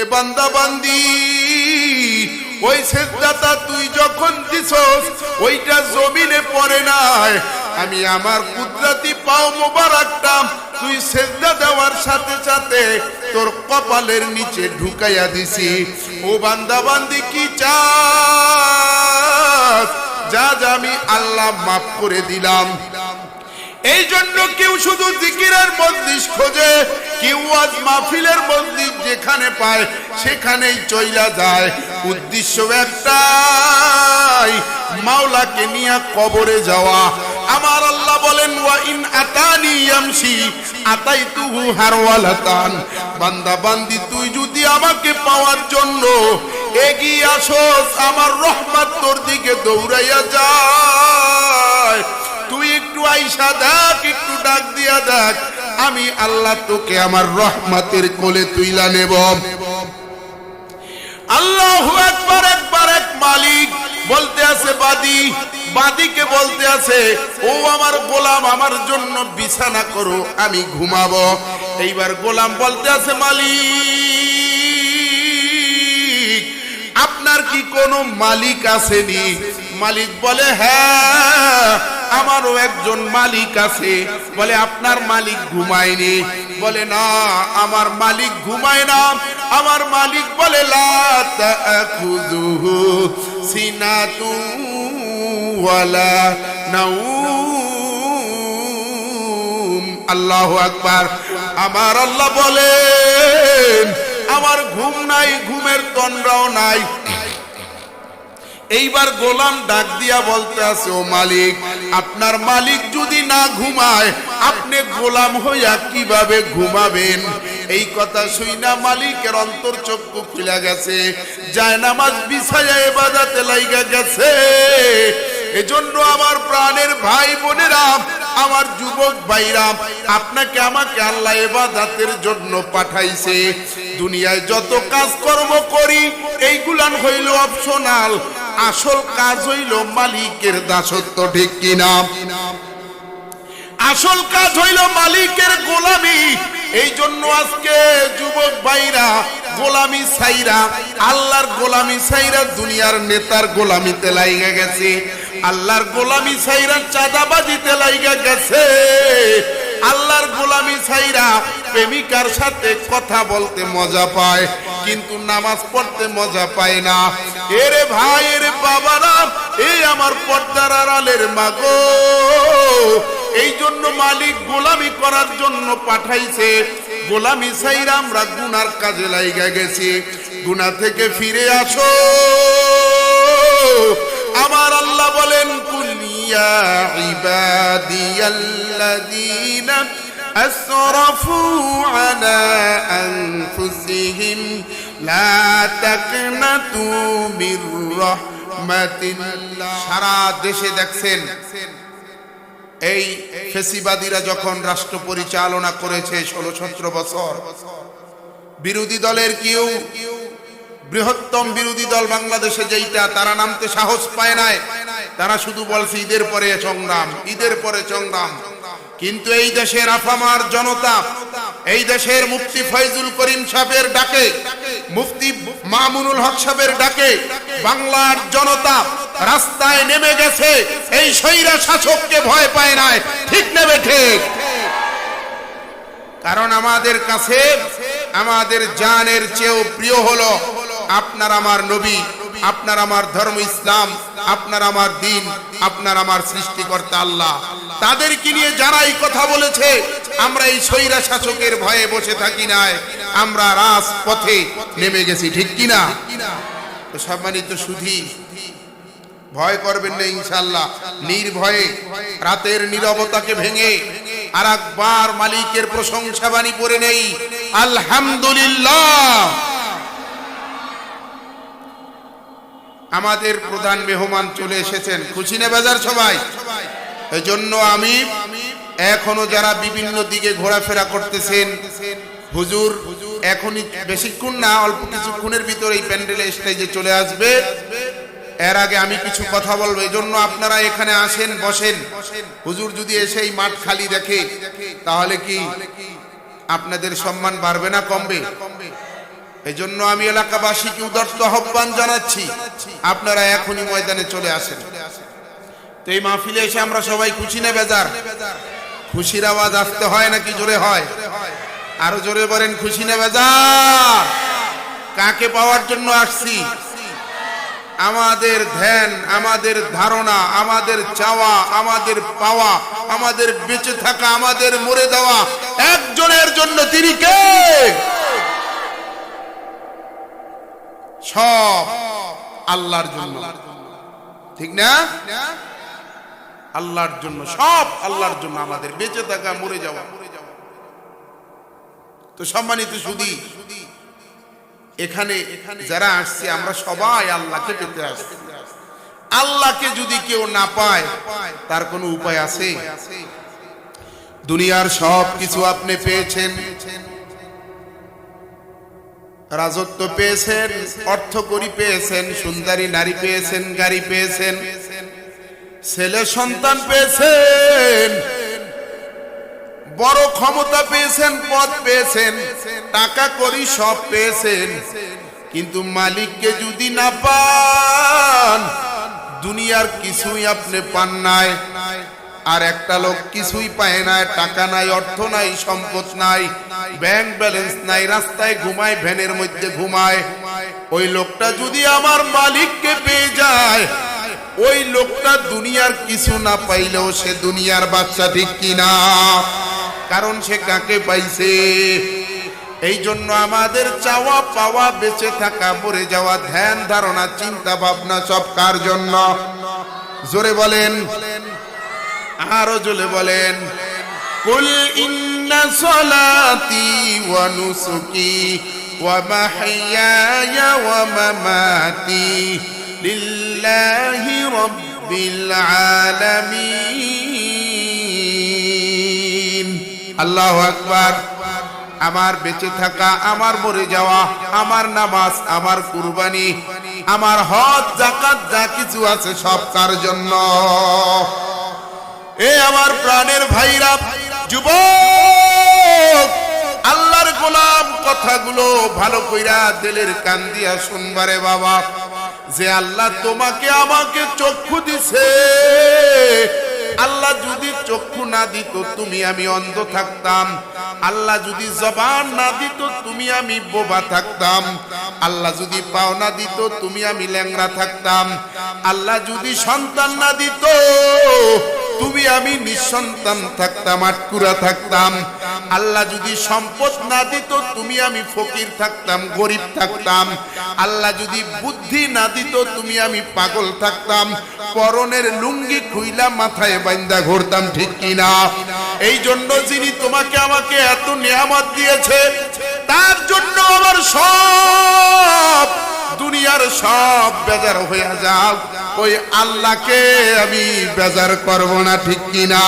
এ বান্দা বান্দি, ওই সেজদাটা তুই যখন দিছস, ওইটা জমিনে পড়ে নাই। আমি আমার কুদরতি পাও মোবারকটা তুই সেজদা দেওয়ার সাথে সাথে তোর কপালের নিচে ঢুকাইয়া দিছি। ও বান্দা বান্দি, কি চাস? যা যা আমি আল্লাহ মাফ করে দিলাম। এই জন্য কেউ শুধু জিকিরের মন্দির খোঁজে, কেউ আজ মাহফিলের মন্দির যেখানে পায়, সেখানেই চইলা যায়। উদ্দেশ্য একটাই, মাওলাকে নিয়ে কবরে যাওয়া। আমার আল্লাহ বলেন, ওয়া ইন আতানি ইয়ামশি, আতাইতুহু হারওয়ালাতান। বান্দা, বান্দি, তুই যদি আমাকে পাওয়ার জন্য এগিয়ে আসোস, আমার রহমত তোর দিকে দৌড়াইয়া যায়। তুই একটু আইসা দেখ, একটু ডাক দিয়া দেখ। আমি আল্লাহ তোকে আমার রহমতের কোলে তুইলা নেব। আল্লাহ একবার একবার এক মালিক বলতে আছে, বাদি, বাদিকে বলতে আছে, ও আমার গোলাম, আমার জন্য বিছানা করো, আমি ঘুমাবো। এইবার গোলাম বলতে আছে, মালিক, আপনার কি কোনো মালিক আসেনি? মালিক বলে হ্যাঁ আমারও একজন মালিক আছে। বলে, আপনার মালিক ঘুমায়নি। বলে, না, আমার মালিক ঘুমায় না। আমার মালিক বলে নাউম আল্লাহু আকবার। আমার আল্লাহ বলেন, আমার ঘুম নাই, ঘুমের তন্দ্রাও নাই। এইবার গোলাম ডাক দিয়া বলতে আছে, ও মালিক, আপনার মালিক যদি না ঘুমায়, আপনি গোলাম হইয়া কীভাবে ঘুমাবেন? এই কথা শুইনা মালিকের অন্তর চক্ষু খুলে গেছে, যায় নামাজ বিছায়া এবাদাতে লাইগা গেছে। এজন্য আমার প্রাণের ভাই বোনেরা আমার যুবক ভাইরা, আপনাকে আমাকে আল্লাহ এবাদাতের জন্য পাঠাইছে। দুনিয়ায় যত কাজকর্ম করি, এইগুলান হইল অপশনাল আসল কাজ হইল মালিকের দাসত্ব, ঠিক কিনা? আসল কাজ হইল মালিকের গোলামি। এই জন্য আজকে যুবক ভাইরা, গোলামি সাইরা আল্লাহর গোলামি সাইরা দুনিয়ার নেতার গোলামিতে লাইগা গেছে। আল্লাহর গোলামি সাইরা চাঁদাবাজিতে লাইগা গেছে। আল্লাহর গোলামি সাইরা প্রেমিকার সাথে কথা বলতে মজা পায়, কিন্তু নামাজ পড়তে মজা পায় না। এরে ভাই, এরে বাবারা এই আমার পর্দার আড়ালের মাগো। এই জন্য মালিক গোলামি করার জন্য পাঠাইছে। গোলামি সাইরা আমরা গুনার কাজে লাইগা গেছি। গুনা থেকে ফিরে আসো। আমার আল্লাহ বলেন কুলিয়া ইবাদিয়াল্লাযীনা أسرفوا على أنفسهم لا تقنطوا من رحمة الله সারা দেশে দেখছেন এই ফেসিবাদীরা যখন রাষ্ট্র পরিচালনা করেছে ষোলো সতেরো বছর বিরোধী দলের কেউ বৃহত্তম বিরোধী দল বাংলাদেশে যেইটা, তারা নামতে সাহস পায় নাই। তারা শুধু বলছে, ঈদের পরে সংগ্রাম, ঈদের পরে সংগ্রাম। কিন্তু এই দেশের আফামার জনতা, এই দেশের মুফতি ফয়জুল করিম সাহেবের ডাকে, মুফতি মামুনুল হক সাহেবের ডাকে, বাংলার জনতা রাস্তায় নেমে গেছে। এই সৈরা শাসককে ভয় পায় নাই। ঠিক নেবে ঠিক। কারণ আমাদের কাছে, আমাদের জানের চেয়েও প্রিয় হলো আপনার আমার নবী, আপনার আমার ধর্ম ইসলাম, আপনার আমার দিন, আপনার আমার সৃষ্টিকর্তা আল্লাহ। তাদেরকে নিয়ে যারা এই কথা বলেছে, আমরা এই সৈরা শাসকের ভয়ে বসে থাকি নাই। আমরা রাজপথে নেমে গেছি, ঠিক কিনা? সম্মানিত সুধী, ভয় করবেন না ইনশাল্লাহ নির্ভয়ে, রাতের নীরবতাকে ভেঙে আর একবার মালিকের প্রশংসা বাণী পড়ে নেই। আলহামদুলিল্লাহ। আমাদের প্রধান মেহমান চলে এসেছেন। খুশি নে বাজার সবাই। এই জন্য আমি এখনও যারা বিভিন্ন দিকে ঘোরাফেরা করতেছেন, হুজুর এখনই বেশিক্ষণ না, অল্প কিছুক্ষণের ভিতরে এই প্যান্ডেলে স্টেজে চলে আসবে। এর আগে আমি কিছু কথা বলব এই জন্য আপনারা এখানে আসেন, বসেন। হুজুর যদি এসে এই মাঠ খালি দেখে, তাহলে কি আপনাদের সম্মান বাড়বে না, কমবে? এই জন্য আমি এলাকাবাসীকে উদার্ত আহ্বান জানাচ্ছি, আপনারা এখনই ময়দানে চলে আসেন। তো এই মাহফিলে এসে আমরা সবাই খুশি না বেজার? খুশির আওয়াজ আসতে হয় নাকি জোরে হয়? আরও জোরে বলেন, খুশি না বেজার? কাকে পাওয়ার জন্য আসছি? আমাদের ধ্যান, আমাদের ধারণা, আমাদের চাওয়া, আমাদের পাওয়া, আমাদের বেঁচে থাকা, আমাদের মরে দেওয়া একজনের জন্য তিনি কে? সব আল্লাহর জন্য। ঠিক না? আল্লাহর জন্য, সব আল্লাহর জন্য আমাদের বেঁচে থাকা, মরে যাওয়া। তো সম্মানিত সুদী এখানে যারা আসছে, আমরা সবাই আল্লাহকে পেতে আসছি। আল্লাহকে যদি কেউ না পায়, তার কোনো উপায় আছে? দুনিয়ার সব কিছু আপনি পেয়েছেন। রাজত্ব পেয়েছেন অর্থ করি পেয়েছেন, সুন্দরী নারী পেয়েছেন, গাড়ি পেয়েছেন, ছেলে সন্তান পেয়েছেন, বড় ক্ষমতা পেয়েছেন, পদ পেয়েছেন, টাকা করি সব পেয়েছেন, কিন্তু মালিককে যদি না পান, দুনিয়ার কিছুই আপনি পান নাই। আর একটা লোক কিছুই পায় না টাকা নাই, অর্থ নাই, সম্পদ নাই ব্যাংক ব্যালেন্স নাই, রাস্তায় ঘুমায়, ভ্যানের মধ্যে ঘুমায়। ওই লোকটা যদি আমার মালিককে পেয়ে যায়, ওই লোকটা দুনিয়ার কিছু না পাইলেও সে দুনিয়ার বাচ্চা ঠিক কিনা? কারণ সে কাকে পাইছে? এই জন্য আমাদের চাওয়া পাওয়া, বেঁচে থাকা, মরে যাওয়া, ধ্যান, ধারণা, চিন্তা, ভাবনা সব কার জন্য? জোরে বলেন। আরও জোরে বলেন। কুল ইন্না সলাতি ওয়া নুসুকি ওয়া মাহইয়ায়া ওয়া মামাতি লিল্লাহি রাব্বিল আলামিন। আল্লাহু আকবার। আমার বেঁচে থাকা, আমার মরে যাওয়া, আমার নামাজ, আমার কুরবানি, আমার হজ জাকাত যা কিছু আছে সব কার জন্য। এ আমার প্রাণের ভাইরা, যুবক, আল্লাহর গোলাম কথাগুলো ভালো কইরা দিলের কান দিয়া শুনবারে বাবা। যে আল্লাহ তোমাকে আমাকে চক্ষু দিছে আল্লাহ যদি চক্ষু না দিত, তুমি আমি অন্ধ থাকতাম। আল্লাহ যদি জবান না দিত, তুমি আমি বোবা থাকতাম। আল্লাহ যদি পাও না দিত, তুমি আমি ল্যাংরা থাকতাম। আল্লাহ যদি সন্তান না দিত, তুমি আমি নিঃসন্তান থাকতাম, আটকুরা থাকতাম। আল্লাহ যদি সম্পদ না দিত, তুমি আমি ফকির থাকতাম, গরিব থাকতাম। আল্লাহ যদি বুদ্ধি না দিত, তুমি আমি পাগল থাকতাম। পরনের লুঙ্গি খুইলা মাথায় বাইন্দা ঘুরতাম, ঠিক কিনা? এই জন্য যিনি তোমাকে আমাকে এত নিয়ামত দিয়েছে, তার জন্য আমার সব দুনিয়ার সব বেজার হয়ে যাও। ওই আল্লাহকে আমি বেজার করব না, ঠিক কিনা?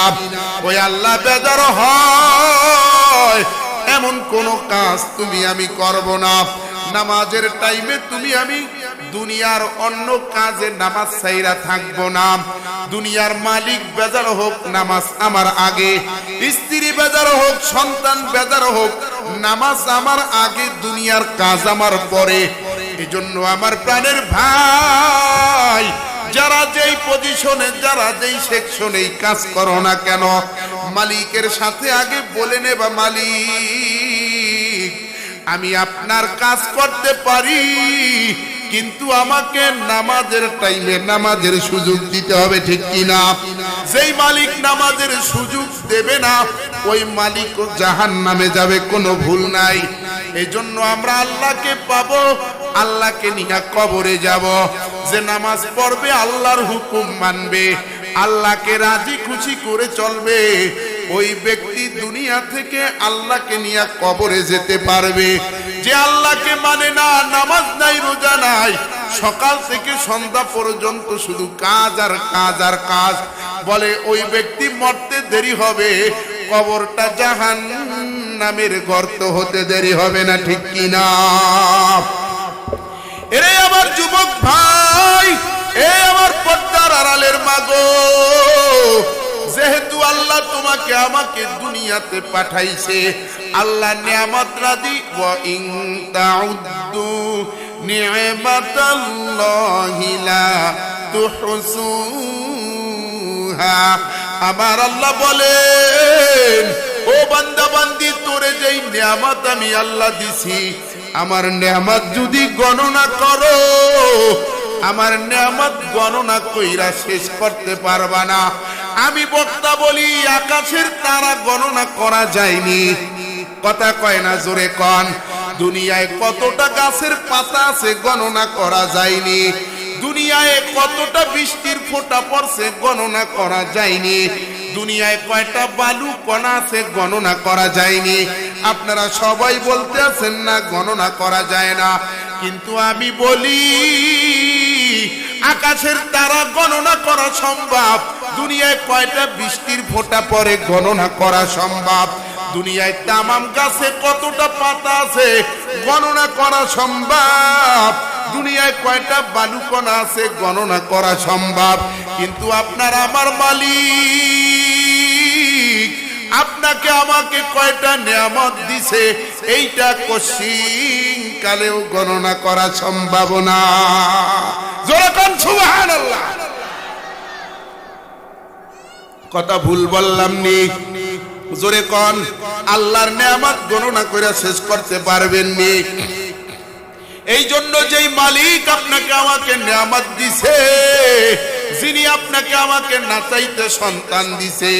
ওই আল্লাহ বেজার হয়, এমন কোন কাজ তুমি আমি করব না। নামাজের টাইমে তুমি আমি দুনিয়ার অন্য কাজে নামাজ সাইরা থাকব না। দুনিয়ার মালিক বেজার হোক, নামাজ আমার আগে। স্ত্রী বেজার হোক, সন্তান বেজার হোক, নামাজ আমার আগে, দুনিয়ার কাজ আমার পরে। এজন্য আমার প্রাণের ভাই, যারা যেই পজিশনে যারা যেই সেকশনে কাজ করো না কেন, মালিকের সাথে আগে বলে নেবা মালিক। আমি আপনার কাজ করতে পারি, কিন্তু আমাকে নামাজের টাইমে নামাজের সুযোগ দিতে হবে, ঠিক কিনা? যেই মালিক নামাজের সুযোগ দেবে না, ওই মালিক জাহান নামে যাবে, কোনো ভুল নাই। এই জন্য আমরা আল্লাহকে পাবো, আল্লাহকে নিয়ে কবরে যাব। যে নামাজ পড়বে, আল্লাহর হুকুম মানবে, আল্লাহকে রাজি খুশি করে চলবে। ওই ব্যক্তি দুনিয়া থেকে আল্লাহকে নিয়ে কবরে যেতে পারবে। যে আল্লাহকে মানে না, নামাজ নাই, রোজা নাই, সকাল থেকে সন্ধ্যা পর্যন্ত শুধু কাজ আর কাজ আর কাজ। বলে ওই ব্যক্তি মরতে দেরি হবে, কবরটা জাহান নামের গর্ত হতে দেরি হবে না, ঠিক কিনা? এরে আমার যুবক ভাই, এ আমার পর্দার আড়ালের মাগো যেহেতু আল্লাহ তোমাকে আমাকে দুনিয়াতে পাঠাইছে, আল্লাহ নিয়ামত রাদি, ওয়া ইন তুহসুহা। আমার আল্লাহ বলেন, ও বান্দা বান্দি তোরে যেই নিয়ামত আমি আল্লাহ দিছি, আমার নিয়ামত যদি গণনা করো, আমার নিয়ামত গণনা কইরা শেষ করতে পারবা না। আমি বক্তা বলি, আকাশের তারা গণনা করা যায়নি। কথা কয় না জোরে কন, দুনিয়ায় কতটা গাছের পাতা আছে গণনা করা যায়নি। দুনিয়ায় কতটা বৃষ্টির ফোঁটা পড়ছে গণনা করা যায়নি। দুনিয়ায় কয়টা বালু কণা আছে গণনা করা যায়নি। আপনারা সবাই বলতে আছেন না, গণনা করা যায় না। কিন্তু আমি বলি, আকাশের তারা গণনা করা সম্ভব। দুনিয়ায় কয়টা বৃষ্টির ফোঁটা পরে গণনা করা সম্ভব? দুনিয়ায় তামাম গাছে কতটা পাতা আছে গণনা করা সম্ভব? দুনিয়ায় কয়টা বালুকণা আছে গণনা করা সম্ভব? কিন্তু আপনার আমার মালিক আপনাকে আমাকে কয়টা নিয়ামত দিছে? এইটা কশিন কালেও গণনা করা সম্ভব না। যেরকম সুবাহান আল্লাহ কথা ভুল বললাম নি। জোরে কন, আল্লাহর নিয়ামত গণনা করে শেষ করতে পারবেন নি। এই জন্য যেই মালিক আপনাকে আমাকে নিয়ামত দিছে, যিনি আপনাকে আমাকে না চাইতে সন্তান দিছে,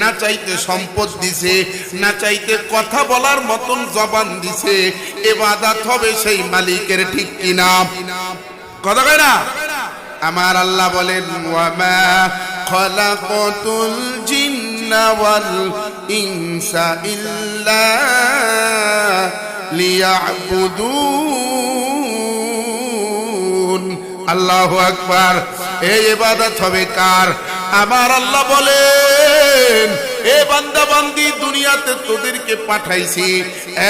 না চাইতে সম্পদ দিছে, না চাইতে কথা বলার মতন জবান দিছে, এবাদাত হবে সেই মালিকের ঠিক কিনা। কথা কয় না? আমার আল্লাহ বলেন খলাকতুল জিন্না ইনসা ইল্লা লিয়াবুদুন। আল্লাহু আকবার। এই ইবাদত হবে কার? আমার আল্লাহ বলেন, এ বান্দা বান্দি দুনিয়াতে তোদেরকে পাঠাইছি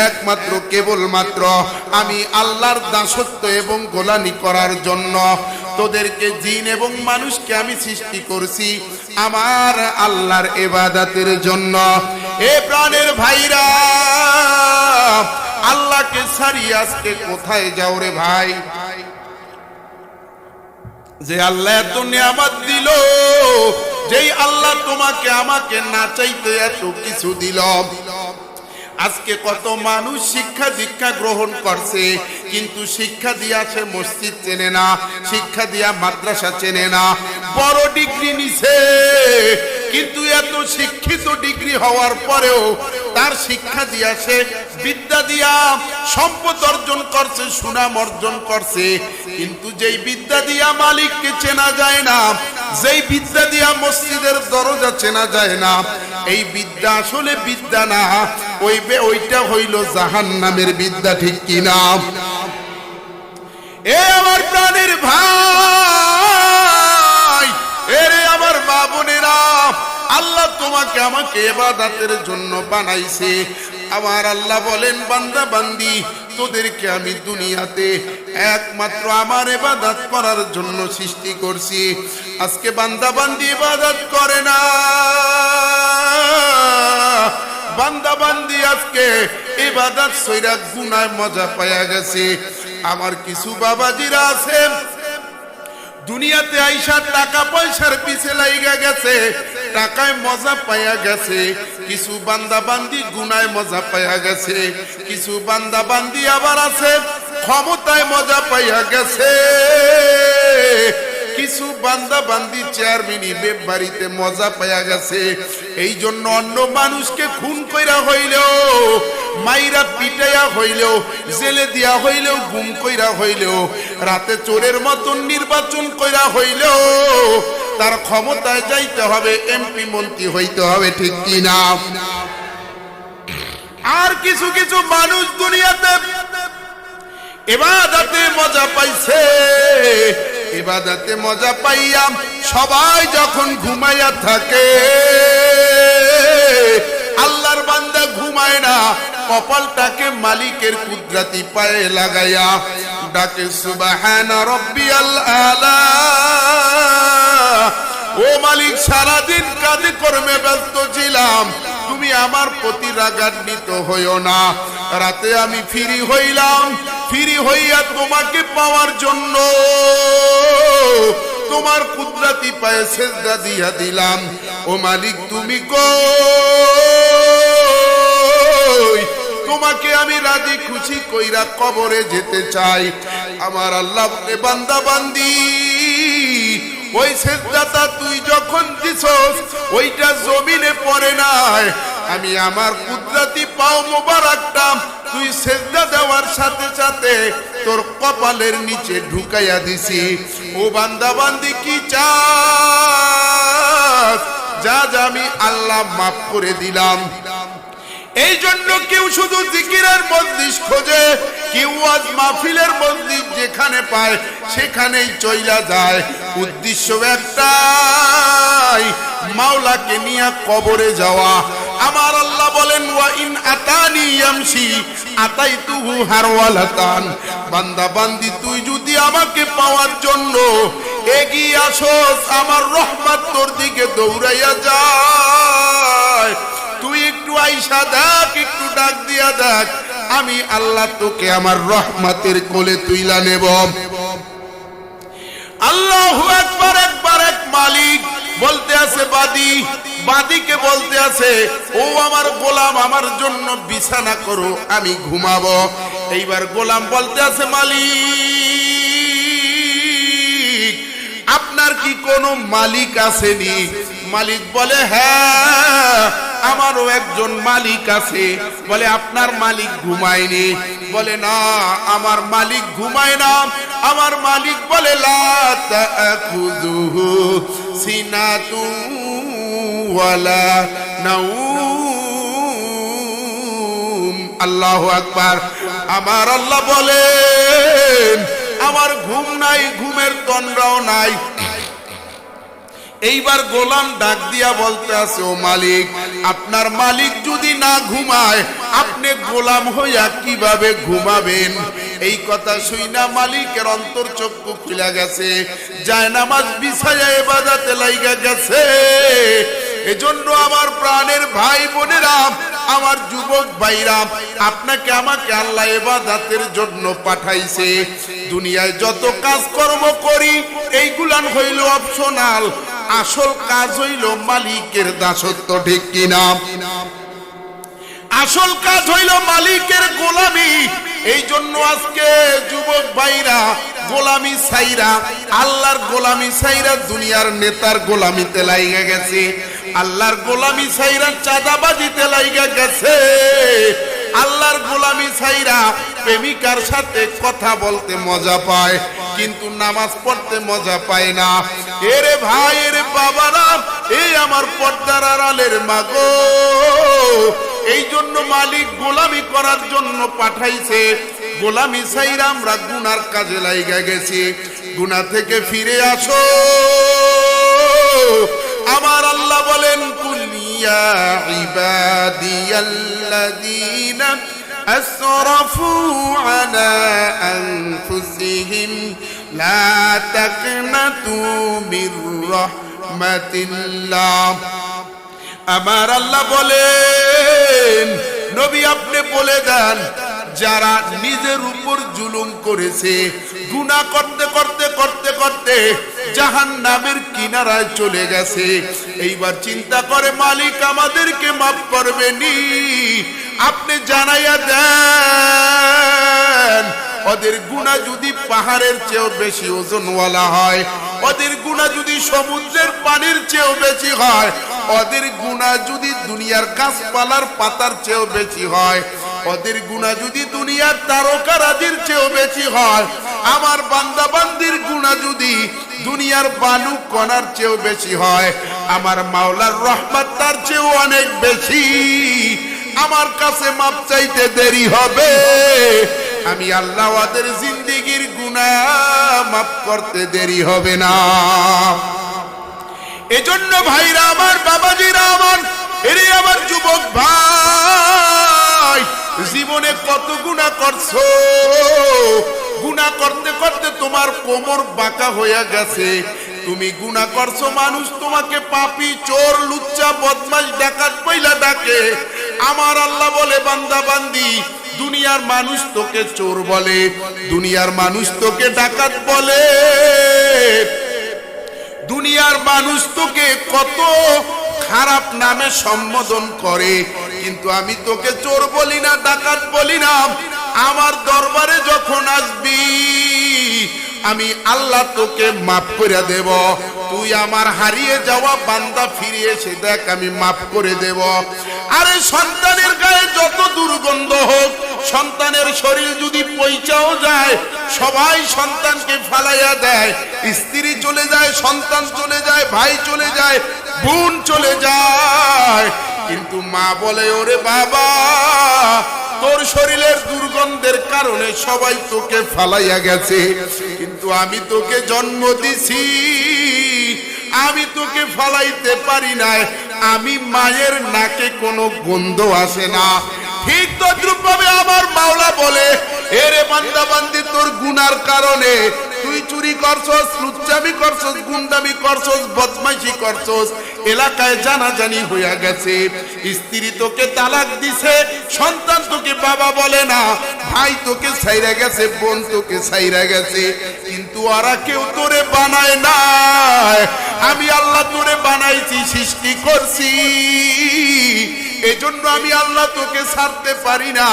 একমাত্র কেবল মাত্র আমি আল্লাহর দাসত্ব এবং গোলামি করার জন্য। তোদেরকে জিন এবং মানুষকে আমি সৃষ্টি করছি আমার আল্লাহর এবাদাতের জন্য। এ প্রাণের ভাইরা, আল্লাহকে ছাড়িয়ে আজকে কোথায় যাও রে ভাই? যে আল্লাহ এত নিয়ামত দিল, যেই আল্লাহ তোমাকে আমাকে না চাইতে এত কিছু দিল। আজকে কত মানুষ শিক্ষা দীক্ষা গ্রহণ করছে, কিন্তু শিক্ষা দিয়া সে মসজিদ চেনে না, শিক্ষা দিয়া মাদ্রাসা চেনে না। বড় ডিগ্রি নিছে, কিন্তু এত শিক্ষিত ডিগ্রি হওয়ার পরেও তার শিক্ষা দিয়াছে, বিদ্যা দিয়া সম্পদ অর্জন করছে, সুনাম অর্জন করছে। কিন্তু যেই বিদ্যা দিয়া মালিককে চেনা যায় না, যেই বিদ্যা দিয়া মসজিদের দরজা চেনা যায় না, এই বিদ্যা আসলে বিদ্যা না, ওই ওইটা হইল জাহান নামের বিদ্যা, ঠিক কিনা এ আমার প্রাণের ভাই, এরে আমার মা বোনেরা আল্লাহ তোমাকে আমাকে এবাদাতের জন্য বানাইছে। আমার আল্লাহ বলেন, বান্দা, বান্দি, তোদেরকে আমি দুনিয়াতে একমাত্র আমার এবাদাত করার জন্য সৃষ্টি করছি। আজকে বান্দা, বান্দি ইবাদত করে না। বান্দা, বান্দি, আজকে ইবাদত সৈরা গুনায় মজা পায়া গেছে। আমার কিছু বাবাজিরা আছেন দুনিয়াতে আইসা টাকা পয়সার পিছে লাইগা গেছে, টাকায় মজা পায়া গেছে, কিছু বান্দা বান্দি গুনায় মজা পায়া গেছে, কিছু বান্দা বান্দি আবার আছে, ক্ষমতায় মজা পাইয়া গেছে। কিছু বান্দা বান্দি চেয়ারম্যানই বাড়িতে মজা পাইয়া গেছে। এই জন্য অন্য মানুষকে খুন কইরা হইলেও, মাইরা পিটাইয়া হইলেও, জেলে দিয়া হইলেও, গুম কইরা হইলেও, রাতে চোরের মতন নির্বাচন কইরা হইলেও, তার ক্ষমতায় যাইতে হবে, এমপি মন্ত্রী হইতে হবে, ঠিক কি না আর কিছু কিছু মানুষ দুনিয়াতে এবার মজা পাইছে। এবাদাতে মজা পাইয়া সবাই যখন ঘুমাইয়া থাকে, আল্লাহর বান্দা ঘুমায় না, কপালটাকে মালিকের কুদরাতি পায়ে লাগাইয়া ডাকে, সুবাহান রব্বিয়াল আলা। ও মালিক, সারাদিন কাজে কর্মে ব্যস্ত ছিলাম। তুমি আমার প্রতি রাগান্বিত হইও না। রাতে আমি ফিরি হইলাম। ফিরি হইয়া তোমাকে পাওয়ার জন্য তোমার কুদরাতি পায়ে সেজদা দিয়া দিলাম। ও মালিক, তুমি কই? তোমাকে আমি রাজি খুশি কইরা কবরে যেতে চাই। আমার আল্লাহ বান্দা, বান্দি, ওই সেজদাটা তুই যখন দিছস, ওইটা জমিনে পড়ে নাই। আমি আমার কুদরাতি পাও মোবারকটা তুই সেজদা দেওয়ার সাথে সাথে তোর কপালের নিচে ঢুকাইয়া দিছি। ও বান্দা, বান্দি, কি চাস? যা যা আমি আল্লাহ মাফ করে দিলাম। এই জন্য কেউ শুধু জিকিরের মন্দির খোঁজে, কেউ আজ মাহফিলের মন্দির যেখানে পায়, সেখানেই চইলা যায়। উদ্দেশ্য একটাই, মাওলাকে নিয়ে কবরে যাওয়া। আমার আল্লাহ বলেন, ওয়া ইন আতানি ইয়ামশি, আতাইতুহু হারওয়ালাতান। বান্দা, বান্দি, তুই যদি আমাকে পাওয়ার জন্য এগিয়ে আসোস, আমার রহমত তোর দিকে দৌড়াইয়া যায়। তুই একটু আইসা দেখ, একটু ডাক দিয়া দেখ, আমি আল্লাহ তোকে আমার রহমতের কোলে তুইলা নেব। আল্লাহ একবার একবার এক মালিক বলতে আছে বাদী। বাদীকে বলতে আছে, ও আমার গোলাম, আমার জন্য বিছানা করো, আমি ঘুমাবো। এইবার গোলাম বলতে আছে, মালিক, আপনার কি কোনো মালিক আসেনি? মালিক বলে হ্যাঁ আমারও একজন মালিক আছে। বলে, আপনার মালিক ঘুমায়নি। বলে, না, আমার মালিক ঘুমায় না। আমার মালিক বলে, লা আল্লাহু আকবার। আমার আল্লাহ বলেন, আমার ঘুম নাই, ঘুমের তন্দ্রাও নাই। এইবার গোলাম ডাক দিয়া বলতে আছে, ও মালিক, আপনার মালিক যদি না ঘুমায়, আপনি গোলাম হইয়া কীভাবে ঘুমাবেন? এই কথা শুই না মালিকের অন্তর চক্ষু খুলে গেছে, যায় নামাজ বিছায়া এবাদাতে লাইগা গেছে। এজন্য আমার প্রাণের ভাই বোনেরা, আমার যুবক ভাইরা, আপনাকে আমাকে আল্লাহ এবাদাতের জন্য পাঠাইছে। দুনিয়ায় যত কাজকর্ম করি এইগুলান হইল অপশনাল আসল কাজ হইল মালিকের দাসত্ব, ঠিক কিনা আসল কাজ হইল মালিকের গোলামি। এই জন্য আজকে যুবক ভাইরা, গোলামি সাইরা আল্লাহর গোলামি সাইরা দুনিয়ার নেতার গোলামিতে লাইগা গেছে। আল্লাহর গোলামি সাইরা চাঁদাবাজিতে লাইগা গেছে। আল্লাহর গোলামি সাইরা প্রেমিকার সাথে কথা বলতে মজা পায়, কিন্তু নামাজ পড়তে মজা পায় না। এরে ভাই, এরে বাবারা এই আমার পর্দার আড়ালের মাগো। এই জন্য মালিক গোলামি করার জন্য পাঠাইছে। গোলামি সাইরা আমরা গুনার কাজে লাইগা গেছি। গুনা থেকে ফিরে আসো। আমার আল্লাহ বলেন কুলিয়া ইবাদিয়াল্লাযীনা أسرفوا على أنفسهم لا تقنطوا من رحمة الله আমার আল্লাহ বলেন নবী আপনি বলে দেন যারা নিজের উপর জুলুম করেছে, গুনাহ করতে করতে করতে করতে জাহান নামের কিনারায় চলে গেছে। এইবার চিন্তা করে মালিক আমাদেরকে মাফ করবেনি আপনি জানাইয়া দেন, ওদের গুণা যদি পাহাড়ের চেয়েও বেশি ওজনওয়ালা হয়, ওদের গুণা যদি সমুদ্রের পানির চেয়েও বেশি হয়, ওদের গুণা যদি দুনিয়ার গাছপালার পাতার চেয়েও বেশি হয় ওদের গুণা যদি দুনিয়ার তারকারাজির চেয়েও বেশি হয়, আমার বান্দা বান্দির গুণা যদি দুনিয়ার বালু কণার চেয়েও বেশি হয়, আমার মাওলার রহমত তার চেয়েও অনেক বেশি। আমার কাছে মাপ চাইতে দেরি হবে। আমি আল্লাহ ওদের জিন্দিগির গুণা মাফ করতে দেরি হবে না। এজন্য ভাইরা আমার বাবাজিরা আমার, এরে আমার যুবক ভাই জীবনে কত গুণা করছ? গুণা করতে করতে তোমার কোমর বাঁকা হয়ে গেছে। তুমি গুণা করছ, মানুষ তোমাকে পাপি, চোর, লুচ্চা, বদমাশ, ডাকাত পয়লা ডাকে। আমার আল্লাহ বলে, বান্দা, বান্দি, দুনিয়ার মানুষ তোকে চোর বলে, দুনিয়ার মানুষ তোকে ডাকাত বলে। দুনিয়ার মানুষ তোকে কত খারাপ নামে সম্বোধন করে। কিন্তু আমি তোকে চোর বলি না ডাকাত বলি না। আমার দরবারে যখন আসবি, আমি আল্লাহ তোকে মাফ করে দেব। তুই আমার হারিয়ে যাওয়া বান্দা ফিরে এসে দেখ, আমি মাফ করে দেব। আরে সন্তানের গায়ে যত দুর্গন্ধ হোক, সন্তানের শরীর যদি পইচাও যায়, সবাই সন্তানকে ফালাইয়া দেয়। স্ত্রী চলে যায়, সন্তান চলে যায়, ভাই চলে যায়, বোন চলে যায়। কিন্তু মা বলে, ওরে বাবা তোর শরীরের দুর্গন্ধের কারণে সবাই তোকে ফালাইয়া গেছে। কিন্তু আমি তোকে জন্ম দিছি। আমি তোকে ফালাইতে পারি না আমি মায়ের নাকে কোনো গন্ধ আসে না। ঠিক তদ্রুপ ভাবে আমার মাওলা বলে, এরে বান্দা বান্দি, তোর গুনার কারণে তুই চুরি করছস, লুচ্চামি করছস, গুন্ডামি করছস, বদমাইশি করছস, এলাকায় জানাজানি হইয়া গেছে। স্ত্রী তোকে তালাক দিছে, সন্তান তোকে বাবা বলে না, ভাই তোকে ছাইরা গেছে, বোন তোকে ছাইরা গেছে। কিন্তু ওরা কেউ তোরে বানায় না আমি আল্লাহ তোরে বানাইছি, সৃষ্টি করছি। এজন্য আমি আল্লাহ তোকে ছাড়তে পারি না।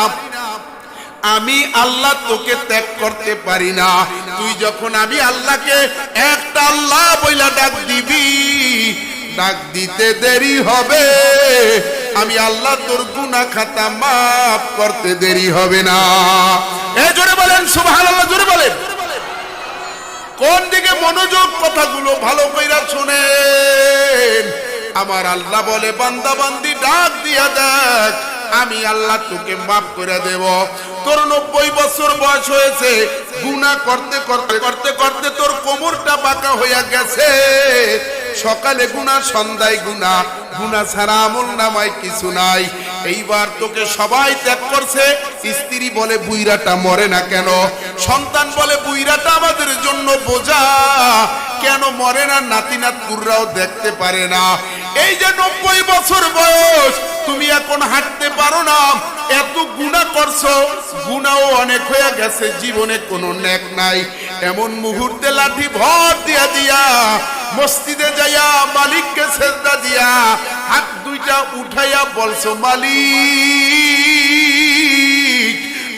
আমি আল্লাহ তোকে ত্যাগ করতে পারি না। তুই যখন আমি আল্লাহকে একটা আল্লাহ বইলা ডাক দিবি, ডাক দিতে দেরি হবে। আমি আল্লাহ তোর গুনা খাতা মাফ করতে দেরি হবে না। এ জোরে বলেন, সুবহানাল্লাহ, জোরে বলেন। কোন দিকে মনোযোগ কথাগুলো ভালো কইরা শুনেন? আমার আল্লাহ বলে, বান্দা বান্দি ডাক দিয়া দেখ। আমি আল্লাহ তোকে মাফ করে দেব। তোর নব্বই বছর বয়স হয়েছে। গুণা করতে করতে করতে করতে তোর কোমরটা বাঁকা হইয়া গেছে। সকালে গুণা সন্ধ্যায় গুণা গুণা ছাড়া আমল নামায় কিছু নাই। এইবার তোকে সবাই ত্যাগ করছে। স্ত্রী বলে বুইরাটা মরে না কেন? সন্তান বলে বুইরাটা আমাদের জন্য বোঝা। কেন মরে না? নাতি নাতকুররাও দেখতে পারে না। এই যে নব্বই বছর বয়স তুমি এখন হাঁটতে পারো না। এত গুণা করছ, গুণাও অনেক হয়ে গেছে, জীবনে কোনো নেক নাই। এমন মুহূর্তে লাঠি ভর দিয়া দিয়া, মসজিদে যাইয়া মালিককে সেজদা দিয়া, হাত দুইটা উঠাইয়া বলছো, মালিক,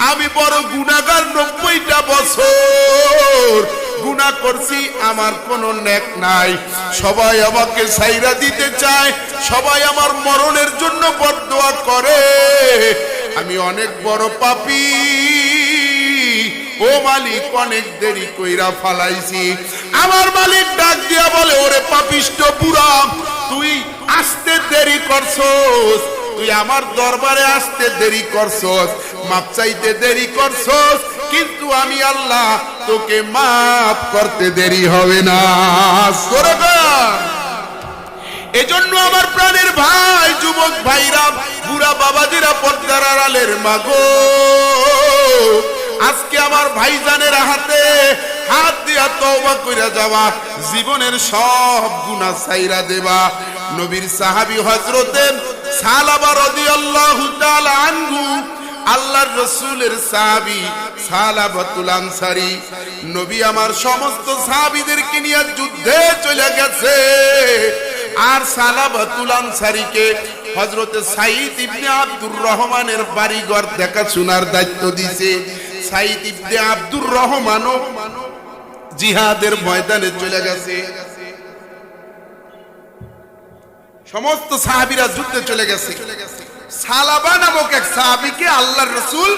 আমি বড় গুণাগার নব্বইটা বছর গুণা করছি, আমার কোনো নেক নাই। সবাই আমাকে সাইরা দিতে চায়, সবাই আমার মরণের জন্য বদদোয়া করে। আমি অনেক বড় পাপি। ও মালিক, অনেক দেরি কইরা ফালাইছি। আমার মালিক ডাক দিয়া বলে, ওরে পাপিষ্ট পুরা তুই আসতে দেরি করছস, তুই আমার দরবারে আসতে দেরি করছস, মাপ চাইতে দেরি করছস কিন্তু আমি আল্লাহ তোকে মাফ করতে দেরি হবে না। এজন্য আমার প্রাণের ভাই, যুবক ভাইরা, বুড়া বাবাজিরা, পর্দার আড়ালের মাগো, আজকে আমার ভাইজানের হাতে হাত দিয়া তওবা কইরা যাওয়া, জীবনের সব গুনাহ ছাইরা দেবা নবীর সাহাবী হযরতে সালাবা রাদিয়াল্লাহু তাআলা আনহু আল্লাহর রসুলের সাহাবী সালাবাতুল আনসারী। নবী আমার সমস্ত সাহাবীদেরকে নিয়ে যুদ্ধে চলে গেছে। আর সালাবাতুল আনসারীকে হযরতে সাইদ ইবনে আব্দুর রহমানের বাড়িঘর দেখাশোনার দায়িত্ব দিয়েছে। সাইদ ইবনে আব্দুর রহমানও জিহাদের ময়দানে চলে গেছে। সমস্ত সাহাবীরা যুদ্ধে চলে গেছে। সালাবা নামক এক সাহাবিকে আল্লাহর রসুল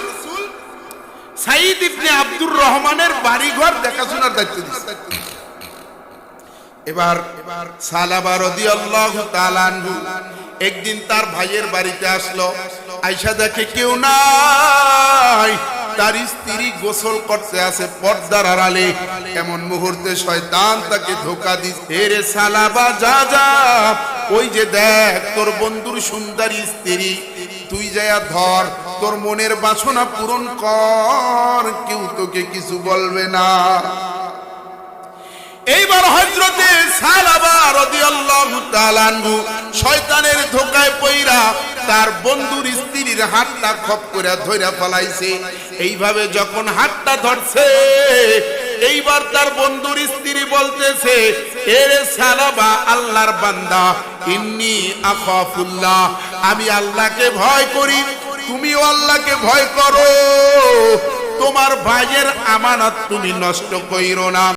সাইদ ইবনে আব্দুর রহমানের বাড়িঘর দেখাশোনার দায়িত্ব দিয়েছে। এবার এবার সালাবা রদি আল্লাহ তালানহু একদিন তার ভাইয়ের বাড়িতে আসলো আয়সা দেখে কেউ নাই। তার স্ত্রী গোসল করতে আছে পর্দার আড়ালে। এমন মুহূর্তে শয়তান তাকে ধোকা দিচ্ছে। রে সালাবা যা যা। ওই যে দেখ, তোর বন্ধুর সুন্দরী স্ত্রী। তুই যায়া ধর, তোর মনের বাসনা পূরণ কর। কেউ তোকে কিছু বলবে না। এইবার হজরতে সালাবা শয়তানের ধোকায় পইরা তার বন্ধুর স্ত্রীর হাতটা খপ করে ধইরা ফলাইছে। এইভাবে যখন হাতটা ধরছে, এইবার তার বন্ধুর স্ত্রী বলতেছে, এরে সালাবা আল্লাহর বান্দা, ইন্নি আখাফুল্লাহ, আমি আল্লাহকে ভয় করি, তুমিও আল্লাহকে ভয় করো। তোমার ভাইয়ের আমানত তুমি নষ্ট কইরো না।